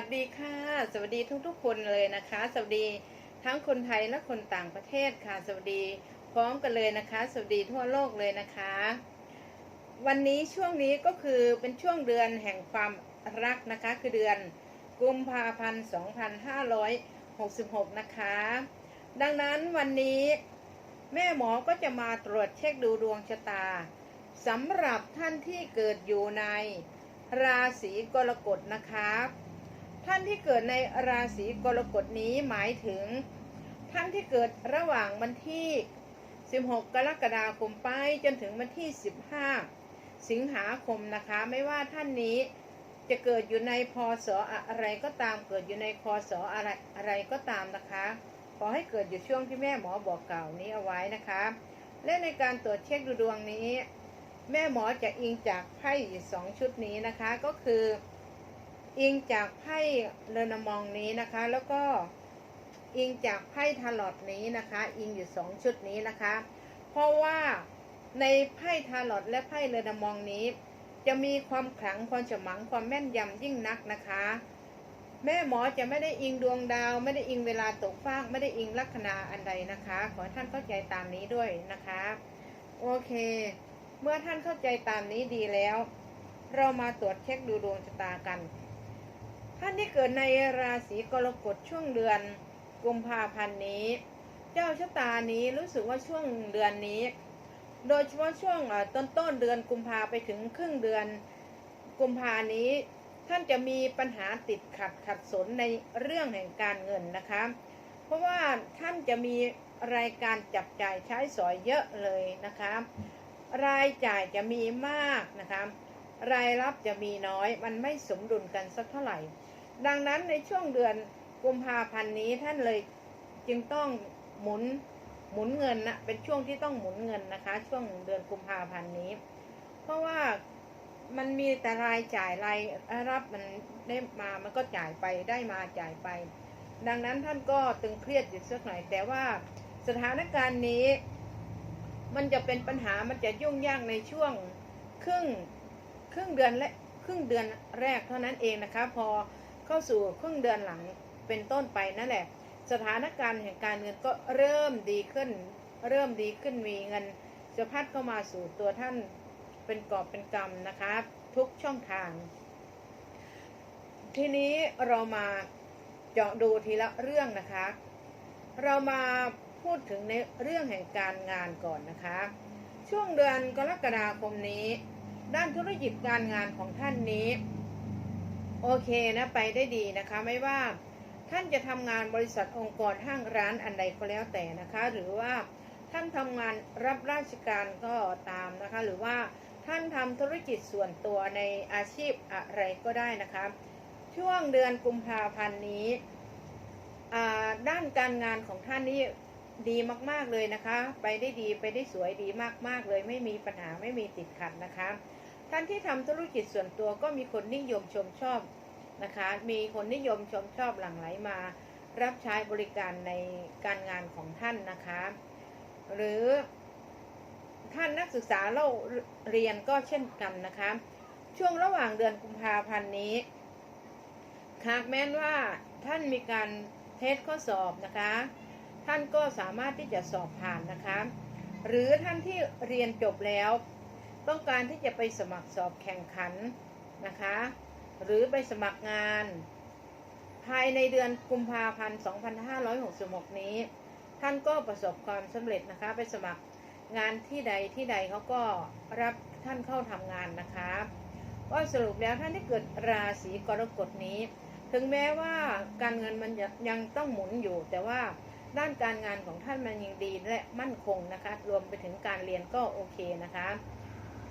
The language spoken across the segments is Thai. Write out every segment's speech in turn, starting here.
วัสดีค่ะ สวัสดีทุกๆ คนเลยนะคะ สวัสดีทั้งคนไทยและคนต่างประเทศค่ะ สวัสดีพร้อมกันเลยนะคะ สวัสดีทั่วโลกเลยนะคะ วันนี้ช่วงนี้ก็คือเป็นช่วงเดือนแห่งความรักนะคะ คือเดือนกุมภาพันธ์ 2566 นะคะ ดังนั้นวันนี้แม่หมอก็จะมาตรวจเช็คดูดวงชะตาสำหรับท่านที่เกิดอยู่ในราศีกรกฎนะคะ ท่านที่เกิดในราศีกรกฎนี้หมายถึง ท่านที่เกิดระหว่างวันที่ 16 กรกฎาคมไปจนถึงวันที่ 15 สิงหาคมนะคะ ไม่ว่าท่านนี้จะเกิดอยู่ในพศอะไรก็ตามเกิดอยู่ในคศอะไรอะไรก็ตามนะคะขอให้เกิดอยู่ช่วงที่แม่หมอบอกกล่าวนี้เอาไว้นะคะ และในการตรวจเช็คดูดวงนี้ แม่หมอจะอิงจากไพ่สองชุดนี้นะคะก็คือ อิงจากไพ่เรนมองนี้นะคะ แล้วก็อิงจากไพ่ทาลอตนี้นะคะ อิงอยู่สองชุดนี้นะคะ เพราะว่าในไพ่ทาลอตและไพ่เรนมองนี้ จะมีความขลังความฉมังความแม่นยำยิ่งนักนะคะ แม่หมอจะไม่ได้อิงดวงดาว ไม่ได้อิงเวลาตกฟากไม่ได้อิงลัคนาอันใดนะคะ ขอให้ท่านเข้าใจตามนี้ด้วยนะคะ โอเค เมื่อท่านเข้าใจตามนี้ดีแล้ว เรามาตรวจเช็คดูดวงชะตากัน ท่านที่เกิดในราศีกรกฎช่วงเดือนกุมภาพันธ์นี้ เจ้าชะตานี้รู้สึกว่าช่วงเดือนนี้ โดยเฉพาะช่วงต้นต้นเดือนกุมภาไปถึงครึ่งเดือนกุมภานี้ ท่านจะมีปัญหาติดขัดขัดสนในเรื่องแห่งการเงินนะคะ เพราะว่าท่านจะมีรายการจับจ่ายใช้สอยเยอะเลยนะคะ รายจ่ายจะมีมากนะคะ รายรับจะมีน้อย มันไม่สมดุลกันสักเท่าไหร่ ดังนั้นในช่วงเดือนกุมภาพันธ์นี้ท่านเลยจึงต้องหมุนหมุนเงินนะเป็นช่วงที่ต้องหมุนเงินนะคะ ช่วงเดือนกุมภาพันธ์นี้ เพราะว่ามันมีแต่รายจ่ายรายรับมันได้มามันก็จ่ายไปได้มาจ่ายไป ดังนั้นท่านก็ตึงเครียดอยู่สักหน่อย แต่ว่าสถานการณ์นี้ มันจะเป็นปัญหามันจะยุ่งยากในช่วงครึ่ง รึ่งเดือนและครึ่งเดือนแรกเท่านั้นเองนะคะ พอเข้าสู่ครึ่งเดือนหลังเป็นต้นไปนั่นแหละ สถานการณ์แห่งการเงินก็เริ่มดีขึ้น เริ่มดีขึ้นมีเงินจะพัดเข้ามาสู่ตัวท่านเป็นกอบเป็นกำนะคะ ทุกช่องทาง ทีนี้เรามาเจาะดูทีละเรื่องนะคะ เรามาพูดถึงในเรื่องแห่งการงานก่อนนะคะ ช่วงเดือนกรกฎาคมนี้ ด้านธุรกิจการงานของท่านนี้ โอเคนะไปได้ดีนะคะ ไม่ว่าท่านจะทำงานบริษัทองค์กรห้างร้านอันใดก็แล้วแต่นะคะ หรือว่าท่านทำงานรับราชการก็ตามนะคะ หรือว่าท่านทำธุรกิจส่วนตัวในอาชีพอะไรก็ได้นะคะ ช่วงเดือนกุมภาพันธ์นี้ด้านการงานของท่านนี้ดีมาก ๆ เลยนะคะ ไปได้ดีไปได้สวยดีมาก ๆ เลยไม่มีปัญหาไม่มีติดขัดนะคะ ท่านที่ทำธุรกิจส่วนตัวก็มีคนนิยมชมชอบนะคะ มีคนนิยมชมชอบหลั่งไหลมา รับใช้บริการในการงานของท่านนะคะ หรือท่านนักศึกษาเล่าเรียนก็เช่นกันนะคะ ช่วงระหว่างเดือนกุมภาพันธ์นี้หากแม้นว่าท่านมีการเทสข้อสอบนะคะ ท่านก็สามารถที่จะสอบผ่านนะคะ หรือท่านที่เรียนจบแล้ว ต้องการที่จะไปสมัครสอบแข่งขันนะคะ หรือไปสมัครงาน ภายในเดือนกุมภาพันธ์ 2566 นี้ ท่านก็ประสบความสำเร็จนะคะ ไปสมัครงานที่ใดที่ใดเขาก็รับท่านเข้าทำงานนะคะก็สรุปแล้วท่านที่เกิดราศีกรกฎนี้ ถึงแม้ว่าการเงินมันยังต้องหมุนอยู่ แต่ว่าด้านการงานของท่านมันยังดีและมั่นคงนะคะ รวมไปถึงการเรียนก็โอเคนะคะ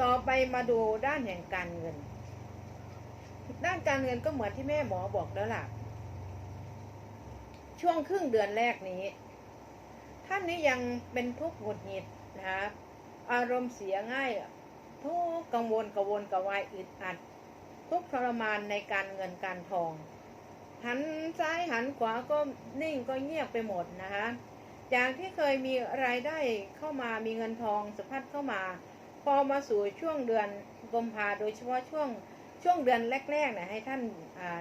ต่อไปมาดูด้านแห่งการเงิน ด้านการเงินก็เหมือนที่แม่หมอบอกแล้วล่ะ ช่วงครึ่งเดือนแรกนี้ ท่านนี้ยังเป็นทุกข์หงุดหงิดนะคะอารมณ์เสียง่าย ทุกข์กังวลกระวนกระวายอึดอัด ทุกข์ทรมานในการเงินการทอง หันซ้ายหันขวาก็นิ่งก็เงียบไปหมดนะคะจากที่เคยมีรายได้เข้ามามีเงินทองสะพัดเข้ามา พอมาสู่ช่วงเดือนกุมภาโดยเฉพาะช่วงช่วงเดือนแรกๆเนี่ยให้ท่าน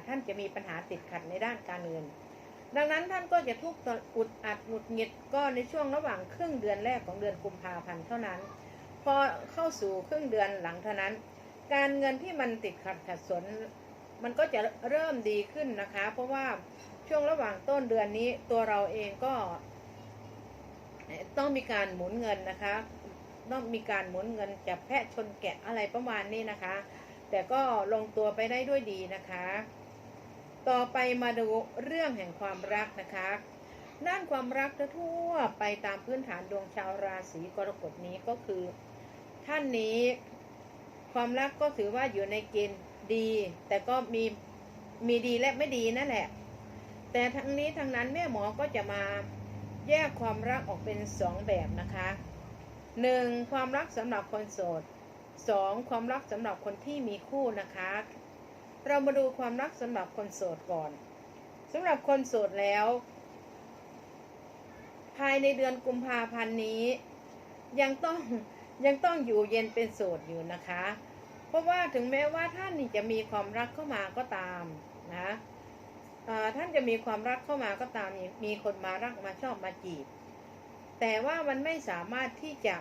ท่านจะมีปัญหาติดขัดในด้านการเงิน ดังนั้นท่านก็จะทุกข์อุดอัดหงุดหงิดก็ในช่วงระหว่างครึ่งเดือนแรกของเดือนกุมภาพันธ์เท่านั้น พอเข้าสู่ครึ่งเดือนหลังเท่านั้น การเงินที่มันติดขัดขัดสน มันก็จะเริ่มดีขึ้นนะคะ เพราะว่าช่วงระหว่างต้นเดือนนี้ตัวเราเองก็ ต้องมีการหมุนเงินนะคะ ต้องมีการหมุนเงินจับแพะชนแกะอะไรประมาณนี้นะคะ แต่ก็ลงตัวไปได้ด้วยดีนะคะ ต่อไปมาดูเรื่องแห่งความรักนะคะด้านความรักทั่วไปตามพื้นฐานดวงชาวราศีกรกฎนี้ก็คือ ท่านนี้ ความรักก็ถือว่าอยู่ในเกณฑ์ดี แต่ก็มีมีดีและไม่ดีนั่นแหละ แต่ทั้งนี้ทั้งนั้นแม่หมอก็จะมาแยกความรักออกเป็นสองแบบนะคะ หนึ่งความรักสำหรับคนโสดสองความรักสำหรับคนที่มีคู่นะคะ เรามาดูความรักสำหรับคนโสดก่อนสำหรับคนโสดแล้ว ภายในเดือนกุมภาพันธ์นี้ ยังต้องยังต้องอยู่เย็นเป็นโสดอยู่นะคะ เพราะว่าถึงแม้ว่าท่านจะมีความรักเข้ามาก็ตามนะท่านจะมีความรักเข้ามาก็ตามมีคนมารักมาชอบมาจีบ แต่ว่ามันไม่สามารถที่จะ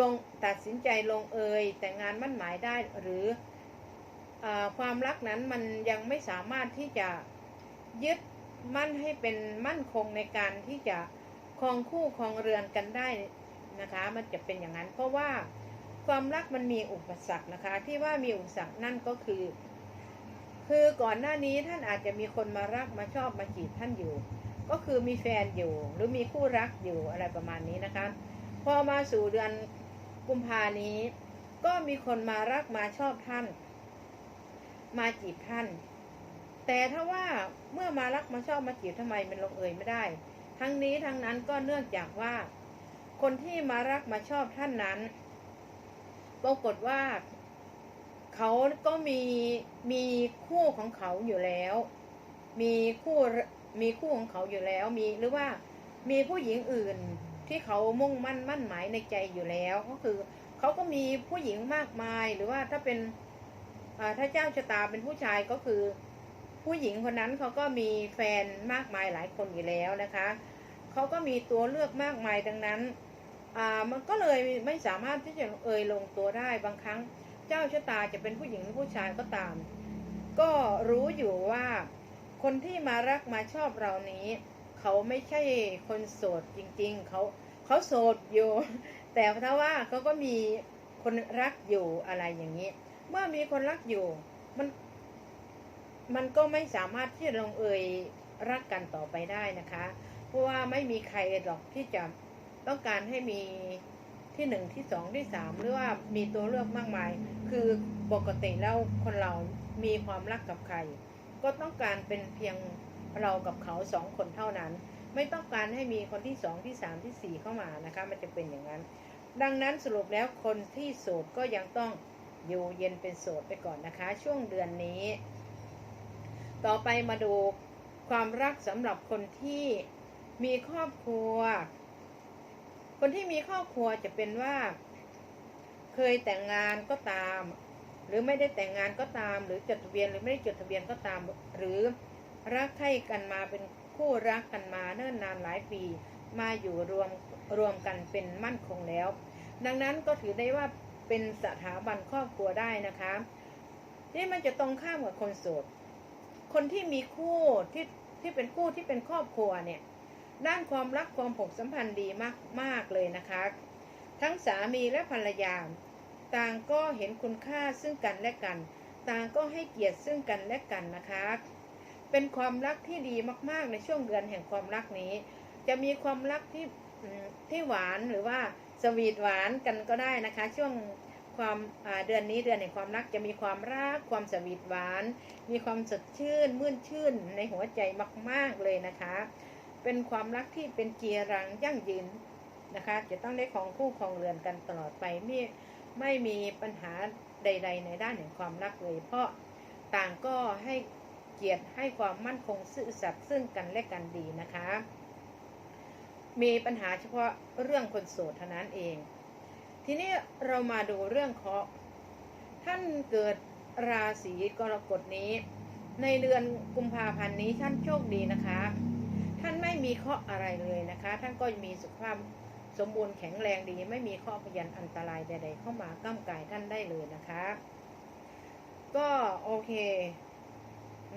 ลงตัดสินใจลงเอยแต่งงานมั่นหมายได้หรืออความรักนั้นมันยังไม่สามารถที่จะยึดมั่นให้เป็นมั่นคงในการที่จะครองคู่ครองเรือนกันได้นะคะ มันจะเป็นอย่างนั้น เพราะว่าความรักมันมีอุปสรรคนะคะ ที่ว่ามีอุปสรรคนั่นก็คือ คือก่อนหน้านี้ท่านอาจจะมีคนมารักมาชอบมาจีบท่านอยู่ ก็คือมีแฟนอยู่หรือมีคู่รักอยู่อะไรประมาณนี้นะคะ พอมาสู่เดือนกุมภานี้ ก็มีคนมารักมาชอบท่าน มาจีบท่าน แต่ถ้าว่าเมื่อมารักมาชอบมาจีบทำไมมันลงเอยไม่ได้ ทั้งนี้ทั้งนั้นก็เนื่องจากว่า คนที่มารักมาชอบท่านนั้นปรากฏว่าเขาก็มีมีคู่ของเขาอยู่แล้ว มีคู่ มีคู่ของเขาอยู่แล้วมีหรือว่ามีผู้หญิงอื่นที่เขามุ่งมั่นมั่นหมายในใจอยู่แล้ว ก็คือเขาก็มีผู้หญิงมากมายหรือว่าถ้าเป็นถ้าเจ้าชะตาเป็นผู้ชายก็คือ ผู้หญิงคนนั้นเขาก็มีแฟนมากมายหลายคนอยู่แล้วนะคะเขาก็มีตัวเลือกมากมายดังนั้นอ่ามันก็เลยไม่สามารถที่จะเอ่ยลงตัวได้บางครั้ง เจ้าชะตาจะเป็นผู้หญิงหรือผู้ชายก็ตาม ก็รู้อยู่ว่า คนที่มารักมาชอบเรานี้ เขาไม่ใช่คนโสดจริง ๆ เขาเขาโสดอยู่ แต่ถ้าว่าเขาก็มีคนรักอยู่อะไรอย่างนี้ เมื่อมีคนรักอยู่มันมันก็ไม่สามารถที่จะลงเอยรักกันต่อไปได้นะคะ เพราะว่าไม่มีใครหรอกที่จะต้องการให้มีที่หนึ่งที่สองที่สามหรือว่ามีตัวเลือกมากมาย คือปกติแล้วคนเรามีความรักกับใคร ก็ต้องการเป็นเพียงเรากับเขาสองคนเท่านั้น ไม่ต้องการให้มีคนที่สองที่สามที่สี่เข้ามานะคะ มันจะเป็นอย่างนั้น ดังนั้นสรุปแล้วคนที่โสดก็ยังต้องอยู่เย็นเป็นโสดไปก่อนนะคะ ช่วงเดือนนี้ ต่อไปมาดูความรักสำหรับคนที่มีครอบครัว คนที่มีครอบครัวจะเป็นว่า เคยแต่งงานก็ตาม หรือไม่ได้แต่งงานก็ตาม หรือจดทะเบียนหรือไม่ได้จดทะเบียนก็ตาม หรือรักใคร่กันมาเป็นคู่รักกันมาเนิ่นนานหลายปี มาอยู่รวมรวมกันเป็นมั่นคงแล้ว ดังนั้นก็ถือได้ว่าเป็นสถาบันครอบครัวได้นะคะนี่มันจะตรงข้ามกับคนโสดคนที่มีคู่ที่ที่เป็นคู่ที่เป็นครอบครัวเนี่ยด้านความรักความผูกสัมพันธ์ดีมากมากเลยนะคะ ทั้งสามีและภรรยา ต่างก็เห็นคุณค่าซึ่งกันและกัน ต่างก็ให้เกียรติซึ่งกันและกันนะคะ เป็นความรักที่ดีมากๆในช่วงเดือนแห่งความรักนี้ จะมีความรักที่ที่หวานหรือว่าสวีทหวานกันก็ได้นะคะ ช่วงความเดือนนี้เดือนแห่งความรักจะมีความรักความสวีทหวาน มีความสดชื่น มื่นชื่นในหัวใจมาก ๆเลยนะคะ เป็นความรักที่เป็นเกียรังยั่งยืนนะคะ จะต้องได้ของคู่ของเรือนกันตลอดไปม่ ไม่มีปัญหาใด ๆ ในด้านแห่งความรักเลย เพราะต่างก็ให้เกียรติให้ความมั่นคงซื่อสัตย์ซึ่งกันและกันดีนะคะ มีปัญหาเฉพาะเรื่องคนโสดเท่านั้นเอง ทีนี้เรามาดูเรื่องเคราะห์ท่านเกิดราศีกรกฎนี้ ในเดือนกุมภาพันธ์นี้ท่านโชคดีนะคะ ท่านไม่มีเคราะห์อะไรเลยนะคะ ท่านก็มีสุขภาพ สมบูรณ์แข็งแรงดีไม่มีข้อพยันอันตรายใด ๆ เข้ามาก้ากายท่านได้เลยนะคะ ก็โอเค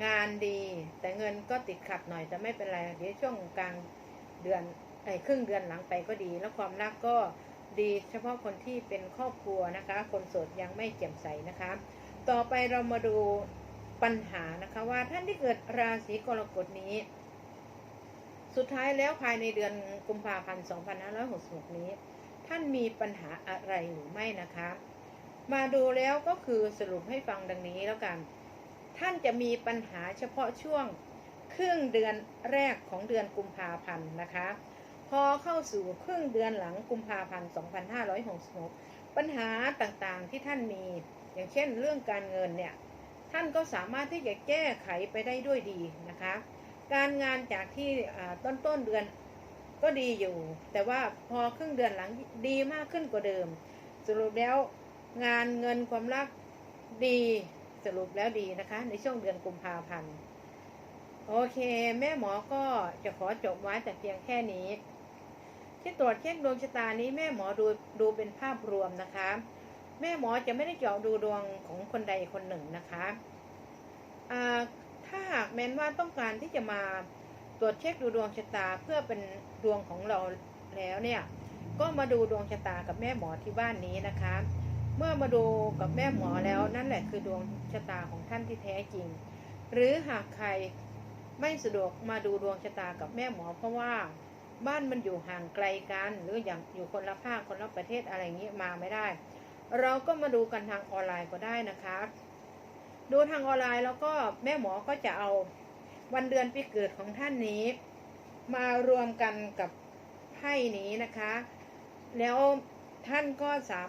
งานดี แต่เงินก็ติดขัดหน่อยแต่ไม่เป็นไรเดี๋ยวช่วงกลางเดือนไอ้ครึ่งเดือนหลังไปก็ดี แล้วความรักก็ดีเฉพาะคนที่เป็นครอบครัวนะคะ คนโสดยังไม่แจ่มใสนะคะ ต่อไปเรามาดูปัญหานะคะว่าท่านที่เกิดราศีกรกฎนี้ สุดท้ายแล้วภายในเดือนกุมภาพันธ์ 2566 นี้ ท่านมีปัญหาอะไรหรือไม่นะคะ มาดูแล้วก็คือสรุปให้ฟังดังนี้แล้วกัน ท่านจะมีปัญหาเฉพาะช่วงครึ่งเดือนแรกของเดือนกุมภาพันธ์นะคะ พอเข้าสู่ครึ่งเดือนหลังกุมภาพันธ์ 2566 ปัญหาต่างๆที่ท่านมี อย่างเช่นเรื่องการเงินเนี่ย ท่านก็สามารถที่จะแก้ไขไปได้ด้วยดีนะคะ การงานจากที่ต้นต้นเดือนก็ดีอยู่ แต่ว่าพอครึ่งเดือนหลังดีมากขึ้นกว่าเดิม สรุปแล้วงานเงินความรักดีสรุปแล้วดีนะคะ ในช่วงเดือนกุมภาพันธ์โอเค แม่หมอก็จะขอจบไว้แต่เพียงแค่นี้ ที่ตรวจเช็คดวงชะตานี้แม่หมอดูดูเป็นภาพรวมนะคะ แม่หมอจะไม่ได้เจาะดูดวงของคนใดคนหนึ่งนะคะอ่า ถ้าหากแม้นว่าต้องการที่จะมาตรวจเช็คดูดวงชะตาเพื่อเป็นดวงของเราแล้วเนี่ย ก็มาดูดวงชะตากับแม่หมอที่บ้านนี้นะคะ เมื่อมาดูกับแม่หมอแล้วนั่นแหละคือดวงชะตาของท่านที่แท้จริง หรือหากใครไม่สะดวกมาดูดวงชะตากับแม่หมอ เพราะว่าบ้านมันอยู่ห่างไกลกัน หรืออย่างอยู่คนละภาคคนละประเทศอะไรอย่างนี้มาไม่ได้ เราก็มาดูกันทางออนไลน์ก็ได้นะคะ ดูทางออนไลน์แล้วก็แม่หมอก็จะเอาวันเดือนปีเกิดของท่านนี้ มารวมกันกับไพ่นี้นะคะ แล้วท่านก็สา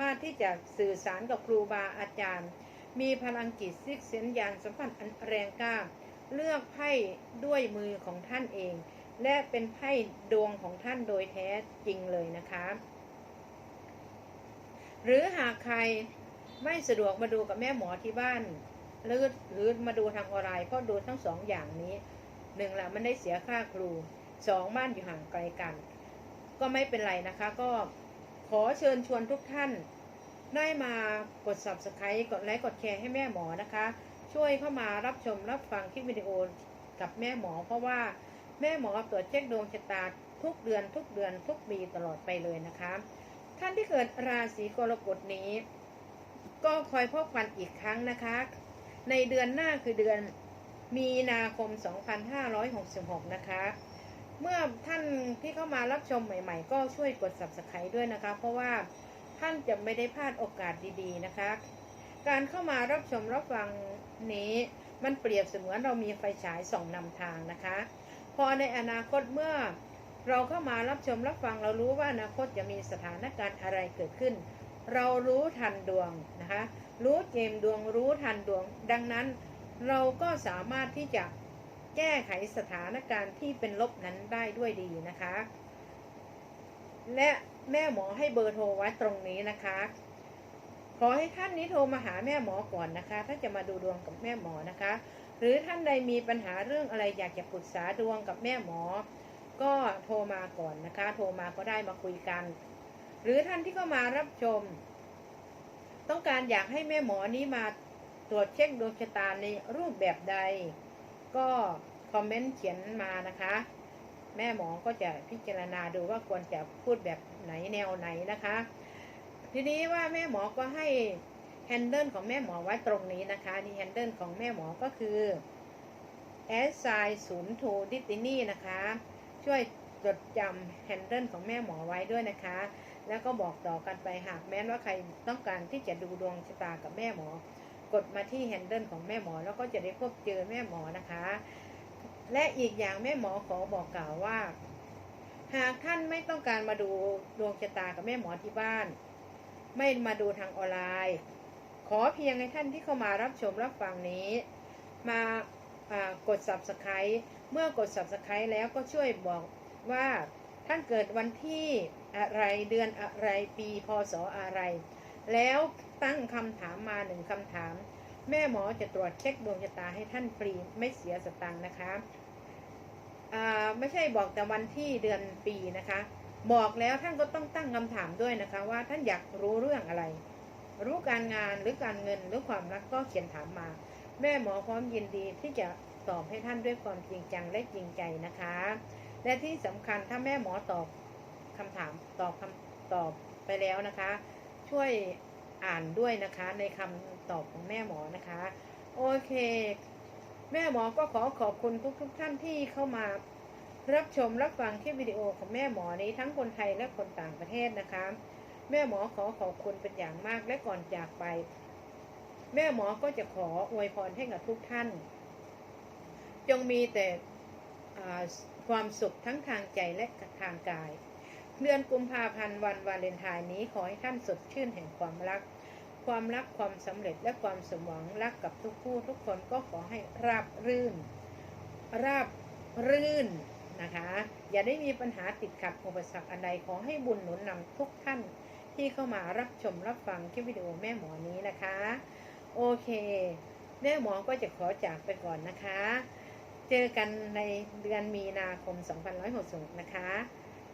มารถที่จะสื่อสารกับครูบาอาจารย์ มีพลังจิตซิกเซนยานสัมพันธ์อันแรงกล้า เลือกไพ่ด้วยมือของท่านเอง และเป็นไพ่ดวงของท่านโดยแท้จริงเลยนะคะ หรือหากใคร ไม่สะดวกมาดูกับแม่หมอที่บ้านหรือหรือมาดูทางออนไลน์ก็ดูทั้งสองอย่างนี้หนึ่งละมันได้เสียค่าครูสองบ้านอยู่ห่างไกลกัน ก็ไม่เป็นไรนะคะ ก็ขอเชิญชวนทุกท่าน ได้มากด subscribe กดไลค์กดแชร์ให้แม่หมอนะคะ ช่วยเข้ามารับชมรับฟังคลิปวิดีโอกับแม่หมอ เพราะว่าแม่หมอตรวจเช็คดวงชะตาทุกเดือนทุกเดือนทุกปีตลอดไปเลยนะคะ ท่านที่เกิดราศีกรกฎนี้ ก็คอยพบกันอีกครั้งนะคะ ในเดือนหน้าคือเดือนมีนาคม 2566 นะคะ เมื่อท่านที่เข้ามารับชมใหม่ ๆ ก็ช่วยกด subscribe ด้วยนะคะ เพราะว่าท่านจะไม่ได้พลาดโอกาสดีๆนะคะ การเข้ามารับชมรับฟังนี้มันเปรียบเสมือนเรามีไฟฉายส่องนำทางนะคะ พอในอนาคตเมื่อเราเข้ามารับชมรับฟังเรารู้ว่าอนาคตจะมีสถานการณ์อะไรเกิดขึ้น เรารู้ทันดวงนะคะ รู้เกมดวงรู้ทันดวง ดังนั้นเราก็สามารถที่จะแก้ไขสถานการณ์ที่เป็นลบนั้นได้ด้วยดีนะคะ และแม่หมอให้เบอร์โทรไว้ตรงนี้นะคะ ขอให้ท่านนี้โทรมาหาแม่หมอก่อนนะคะ ถ้าจะมาดูดวงกับแม่หมอนะคะ หรือท่านใดมีปัญหาเรื่องอะไรอยากจะปรึกษาดวงกับแม่หมอ ก็โทรมาก่อนนะคะ โทรมาก็ได้มาคุยกัน หรือท่านที่เข้ามารับชม ต้องการอยากให้แม่หมอนี้มาตรวจเช็คดวงชะตาในรูปแบบใด ก็คอมเมนต์เขียนมานะคะ แม่หมอก็จะพิจารณาดูว่าควรจะพูดแบบไหนแนวไหนนะคะ ทีนี้ว่าแม่หมอก็ให้แฮนเดิลของแม่หมอไว้ตรงนี้นะคะนี่แฮนเดิลของแม่หมอก็คือแอสไซศูนย์ทูดิตินี่นะคะ ช่วยจดจำแฮนเดิลของแม่หมอไว้ด้วยนะคะ แล้วก็บอกต่อกันไปหากแม้นว่าใครต้องการที่จะดูดวงชะตากับแม่หมอ กดมาที่แฮนเดิลของแม่หมอ แล้วก็จะได้พบเจอแม่หมอนะคะ และอีกอย่างแม่หมอขอบอกกล่าวว่า หากท่านไม่ต้องการมาดูดวงชะตากับแม่หมอที่บ้าน ไม่มาดูทางออนไลน์ ขอเพียงให้ท่านที่เข้ามารับชมรับฟังนี้ มากด subscribe เมื่อกด subscribe แล้วก็ช่วยบอกว่าท่านเกิดวันที่ อะไรเดือนอะไรปีพศอะไร แล้วตั้งคำถามมาหนึ่งคำถาม แม่หมอจะตรวจเช็คดวงชะตาให้ท่านฟรีไม่เสียสตังค์นะคะไม่ใช่บอกแต่วันที่เดือนปีนะคะ บอกแล้วท่านก็ต้องตั้งคำถามด้วยนะคะว่าท่านอยากรู้เรื่องอะไร รู้การงานหรือการเงินหรือความรักก็เขียนถามมา แม่หมอพร้อมยินดีที่จะตอบให้ท่านด้วยความจริงจังและจริงใจนะคะ และที่สำคัญถ้าแม่หมอตอบ คำถามตอบคำตอบไปแล้วนะคะ ช่วยอ่านด้วยนะคะในคำตอบของแม่หมอนะคะ โอเค แม่หมอก็ขอขอบคุณทุกทุกท่านที่เข้ามา รับชมรับฟังคลิปวิดีโอของแม่หมอนี้ทั้งคนไทยและคนต่างประเทศนะคะ แม่หมอขอขอบคุณเป็นอย่างมากและก่อนจากไป แม่หมอก็จะขออวยพรให้กับทุกท่าน จงมีแต่ความสุขทั้งทางใจและทางกาย เดือนกุมภาพันธ์วันวาเลนไทน์นี้ขอให้ท่านสดชื่นแห่งความรัก ความรักความสำเร็จและความสมหวังรักกับทุกผู้ทุกคนก็ขอให้ราบรื่น ราบรื่นนะคะ อย่าได้มีปัญหาติดขัดอุปสรรคอันใดขอให้บุญหนุนนำทุกท่านที่เข้ามารับชมรับฟังคลิปวิดีโอแม่หมอนี้นะคะ โอเคแม่หมอก็จะขอจากไปก่อนนะคะ เจอกันในเดือนมีนาคม 2566นะคะ